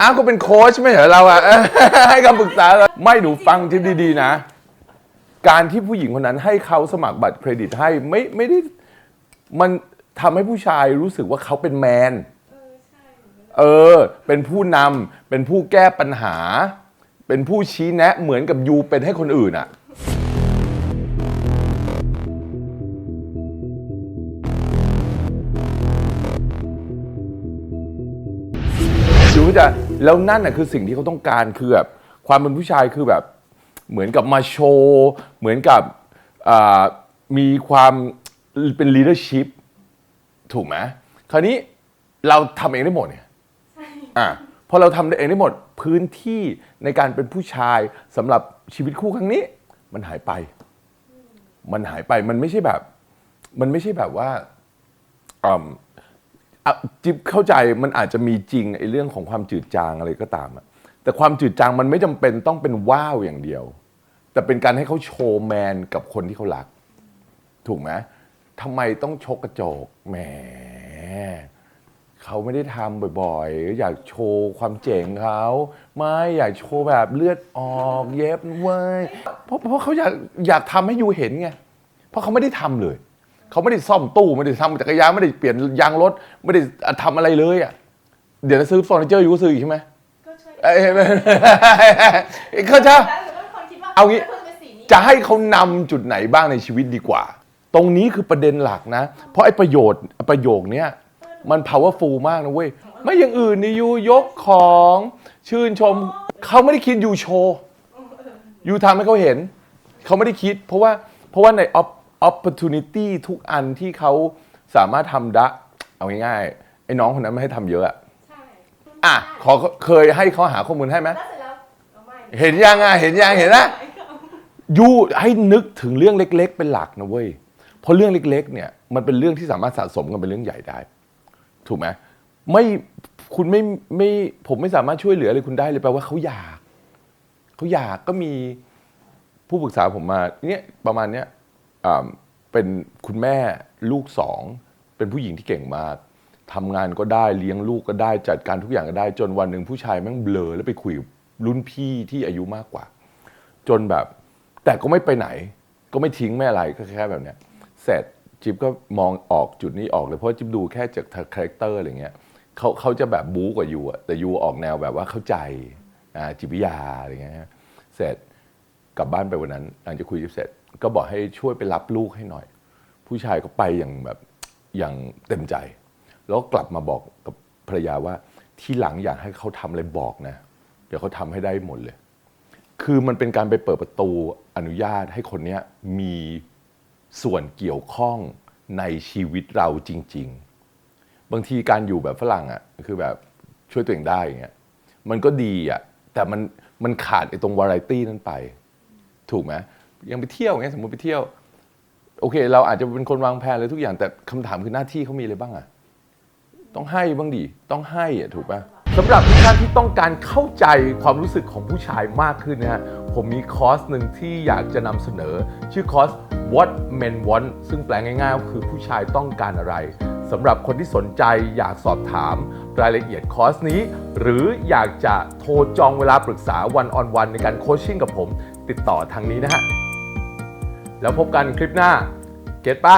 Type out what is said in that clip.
อ้าวก็เป็นโค้ชไม่เหรอเราอะ ให้คำปรึกษาเราไม่ดูฟังที่ดีๆนะ การที่ผู้หญิงคนนั้นให้เขาสมัครบัตรเครดิตให้ไม่ไม่ได้มันทำให้ผู้ชายรู้สึกว่าเขาเป็นแมน เออ เป็นผู้นำเป็นผู้แก้ปัญหา เป็นผู้ชี้แนะเหมือนกับยูเป็นให้คนอื่นอะยูก็จะ แล้วนั่นน่ะคือสิ่งที่เขาต้องการคือแบบความเป็นผู้ชายคือแบบเหมือนกับมาโชว์เหมือนกับอ่ามีความเป็น leadership ถูกไหมคราวนี้เราทำเองได้หมดเนี่ยอะพอเราทำเองได้หมดพื้นที่ในการเป็นผู้ชายสำหรับชีวิตคู่ครั้งนี้ มันหายไป มันหายไปมันไม่ใช่แบบ มันไม่ใช่แบบว่าอืม อะจิ๊บเข้าใจมันอาจจะมีจริงไอ้เรื่องของความจืดจางอะไรก็ตามอะแต่ความจืดจางมันไม่จำเป็นต้องเป็นว้าวอย่างเดียว แต่เป็นการให้เขาโชว์แมนกับคนที่เขารัก ถูกไหมทำไมต้องชกกระจกแหมเขาไม่ได้ทำบ่อยๆ อยากโชว์ความเจ๋งเขาไม่อยากโชว์แบบเลือดออกเย็บเว้ยเพราะเพราะเขาอยากอยากทำให้ยูเห็นไงเพราะเขาไม่ได้ทำเลย เขาไม่ได้ซ่อมตู้ไม่ได้ทำจักรยานไม่ได้เปลี่ยนยางรถไม่ได้ทำอะไรเลยอะเดี๋ยวจะซื้อเฟอร์นิเจอร์ยูก็ซื้ออีกใช่ไหมก็ช่วยเอ้ยเขาใจะแล้วหรือว่าคนคิดว่าเอางี้ควรเป็นสีนี้จะให้เขานำจุดไหนบ้างในชีวิตดีกว่า ตรงนี้คือประเด็นหลักนะ เพราะไอ้ประโยชน์ประโยคเนี้ยมัน powerful มากนะเว้ย ไม่อย่างอื่นนี่ยูยกของชื่นชม เขาไม่ได้คิดยูโชว์ยูทำให้เขาเห็น เขาไม่ได้คิด เพราะว่าเพราะว่าใน op- opportunity ทุกอันที่เขาสามารถทำได้เอาง่ายๆไอ้น้องคนนั้นไม่ให้ทำเยอะอะใช่อะขอเคยให้เขาหาข้อมูลให้ไหมแล้วเสร็จแล้วเอาไม่เห็นยังอะเห็นยังเห็นนะยูให้นึกถึงเรื่องเล็ก ๆ เป็นหลักนะเว้ยเพราะเรื่องเล็ก ๆ เนี่ยมันเป็นเรื่องที่สามารถสะสมกันเป็นเรื่องใหญ่ได้ ถูกไหมไม่คุณไม่ไม่ผมไม่สามารถช่วยเหลืออะไรคุณได้เลยแปลว่าเขาอยากเขาอยากก็มีผู้ปรึกษาผมมาเนี่ยประมาณเนี้ยอ่า เป็นคุณแม่ลูกสองเป็นผู้หญิงที่เก่งมากทำงานก็ได้เลี้ยงลูกก็ได้จัดการทุกอย่างก็ได้ จนวันหนึ่งผู้ชายแม่งเบลอแล้วไปคุยกับรุ่นพี่ที่อายุมากกว่า จนแบบ แต่ก็ไม่ไปไหน ก็ไม่ทิ้งไม่อะไรก็แค่แบบเนี้ยเสร็จจิ๊บก็มองออกจุดนี้ออกเลยเพราะจิ๊บดูแค่จากคาแรคเตอร์อะไรเงี้ยเขาเขาจะแบบบู๊กว่ายูอะแต่ยูออกแนวแบบว่าเข้าใจจิตวิทยาอะไรเงี้ยเสร็จกลับบ้านไปวันนั้นหลังจากคุยจิ๊บเสร็จ ก็บอกให้ช่วยไปรับลูกให้หน่อย ผู้ชายก็ไปอย่างแบบอย่างเต็มใจ แล้วกกลับมาบอกกับภรรยาว่าที่หลังอยากให้เขาทำอะไรบอกนะ เดี๋ยวเขาทำให้ได้หมดเลย คือมันเป็นการไปเปิดประตูอนุญาตให้คนนี้มีส่วนเกี่ยวข้องในชีวิตเราจริง ๆ บางทีการอยู่แบบฝรั่งอะ่ะคือแบบช่วยตัวเองได้อย่างเงี้ยมันก็ดีอะ่ะแต่มันมันขาดไอ้ตรงวาไรตี้นั้นไป ถูกไหม ยังไปเที่ยวอย่างเงี้ยสมมติไปเที่ยว โอเค เราอาจจะเป็นคนวางแผนเลยทุกอย่างแต่คำถามคือหน้าที่เขามีอะไรบ้างอะต้องให้บ้างดิต้องให้อะถูกปะสำหรับทุกท่านที่ต้องการเข้าใจความรู้สึกของผู้ชายมากขึ้นนะฮะผมมีคอร์สหนึ่งที่อยากจะนำเสนอ ชื่อคอร์ส What Men Want ซึ่งแปลง่ายๆก็คือผู้ชายต้องการอะไรสำหรับคนที่สนใจอยากสอบถามรายละเอียดคอร์สนี้ หรืออยากจะโทรจองเวลาปรึกษาวันออนวันในการโคชชิ่งกับผม ติดต่อทางนี้นะฮะ แล้วพบกันคลิปหน้า เก็ตปะ